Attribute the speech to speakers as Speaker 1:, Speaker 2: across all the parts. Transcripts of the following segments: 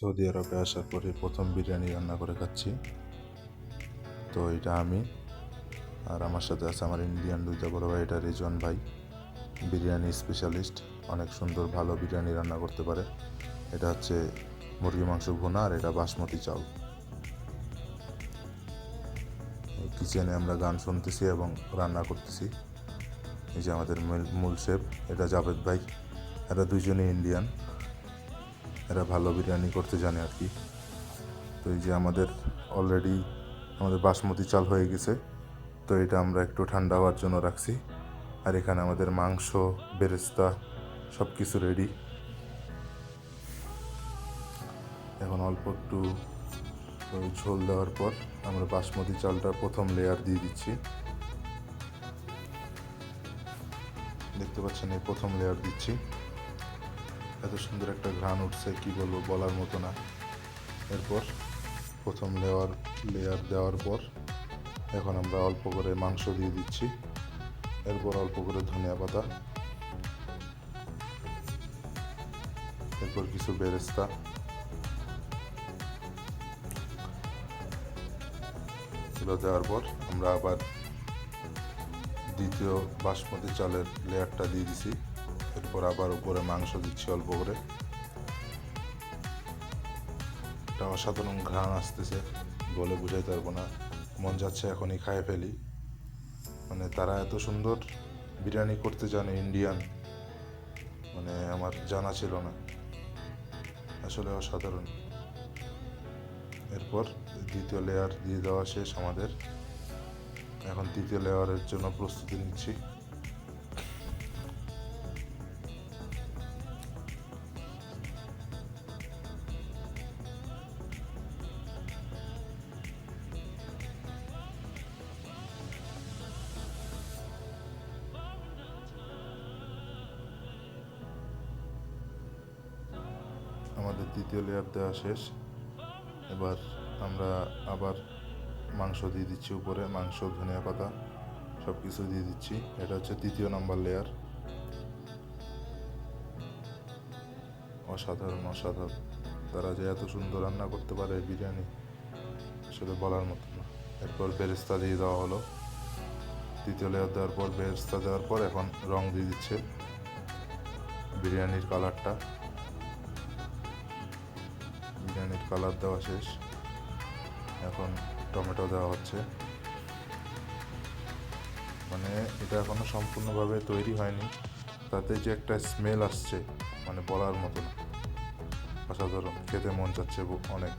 Speaker 1: Saudi আরবে আসার পরে প্রথম বিরিয়ানি রান্না করে খাচ্ছি। তো এটা আমি আর আমার সাথে আছে আমার ইন্ডিয়ান দুইটা বড় ভাই, এটা রিজন ভাই। বিরিয়ানি স্পেশালিস্ট অনেক সুন্দর ভালো বিরিয়ানি রান্না করতে পারে। এটা হচ্ছে মুরগি মাংস ভুনা আর এটা বাসমতি চাল। কিচেনে আমরা গান শুনতেছি এবং রান্না করতেছি। এই যে আমাদের মূল- শেফ এটা জাভেদ ভাই। এরা দুজনেই ইন্ডিয়ান এরা ভালো বিরিয়ানি করতে জানে আর কি। তো এই যে আমাদের অলরেডি আমাদের বাসমতি চাল হয়ে গেছে। তো এটা আমরা একটু ঠান্ডা হওয়ার জন্য রাখছি। আর এখানে আমাদের মাংস, বেরেস্তা সব কিছু রেডি এখন অল্প একটু ঝোল দেওয়ার পর আমরা বাসমতি চালটা প্রথম লেয়ার দিয়ে দিচ্ছি। দেখতে পাচ্ছেন এই প্রথম লেয়ার দিচ্ছি। এত সুন্দর একটা ঘ্রাণ উঠছে, কি বলব বলার মতো না। এরপর প্রথম লেয়ার লেয়ার দেওয়ার পর এখন আমরা অল্প করে মাংস দিয়ে দিচ্ছি। এরপর অল্প করে ধনিয়া পাতা, এরপর কিছু বেরেস্তা। এগুলো দেওয়ার পর আমরা আবার দ্বিতীয় বাসমতি চালের লেয়ারটা দিয়ে দিছি। এরপর আবার উপরে মাংস দিচ্ছি অল্প করে। একটা অসাধারণ ঘ্রাণ আসতেছে, বলে বুঝাইতে পারব না। মন যাচ্ছে এখনই খাইয়ে ফেলি। মানে তারা এত সুন্দর বিরিয়ানি করতে জানে ইন্ডিয়ান মানে আমার জানা ছিল না। আসলে অসাধারণ। এরপর দ্বিতীয় লেয়ার দিয়ে দেওয়া শেষ আমাদের। এখন তৃতীয় লেয়ারের জন্য প্রস্তুতি নিচ্ছি। দ্বিতীয় লেয়ার দেওয়া শেষ। এবার আমরা আবার মাংস দিয়ে দিচ্ছি উপরে, মাংস, ধনিয়া পাতা সব কিছু দিয়ে দিচ্ছি। এটা হচ্ছে তৃতীয় নাম্বার লেয়ার অসাধারণ অসাধারণ। তারা যে এত সুন্দর রান্না করতে পারে বিরিয়ানি, আসলে বলার মতো না। এরপর বেরেস্তা দিয়ে দেওয়া হলো। তৃতীয় লেয়ার দেওয়ার পর, বেরেস্তা দেওয়ার পর এখন রং দিয়ে দিচ্ছে বিরিয়ানির কালারটা কালার দেওয়া শেষ। এখন টমেটো দেওয়া হচ্ছে। মানে এটা এখনও সম্পূর্ণভাবে তৈরি হয়নি। তাতে যে একটা স্মেল আসছে মানে বলার মতো অসাধারণ, খেতে মন চাচ্ছে অনেক।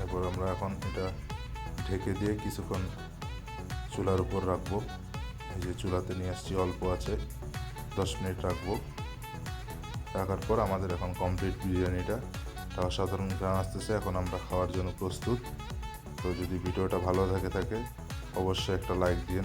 Speaker 1: এরপর আমরা এখন এটা ঢেকে দিয়ে কিছুক্ষণ চুলার উপর রাখব। এই যে চুলাতে নিয়ে আসছি, অল্প আছে। দশ মিনিট রাখব। রাখার পর আমাদের এখন কমপ্লিট বিরিয়ানিটা। তাও সাধারণ গ্রাম আসতেছে, এখন আমরা খাওয়ার জন্য প্রস্তুত। তো যদি ভিডিওটা ভালো থাকে থাকে, অবশ্যই একটা লাইক দিন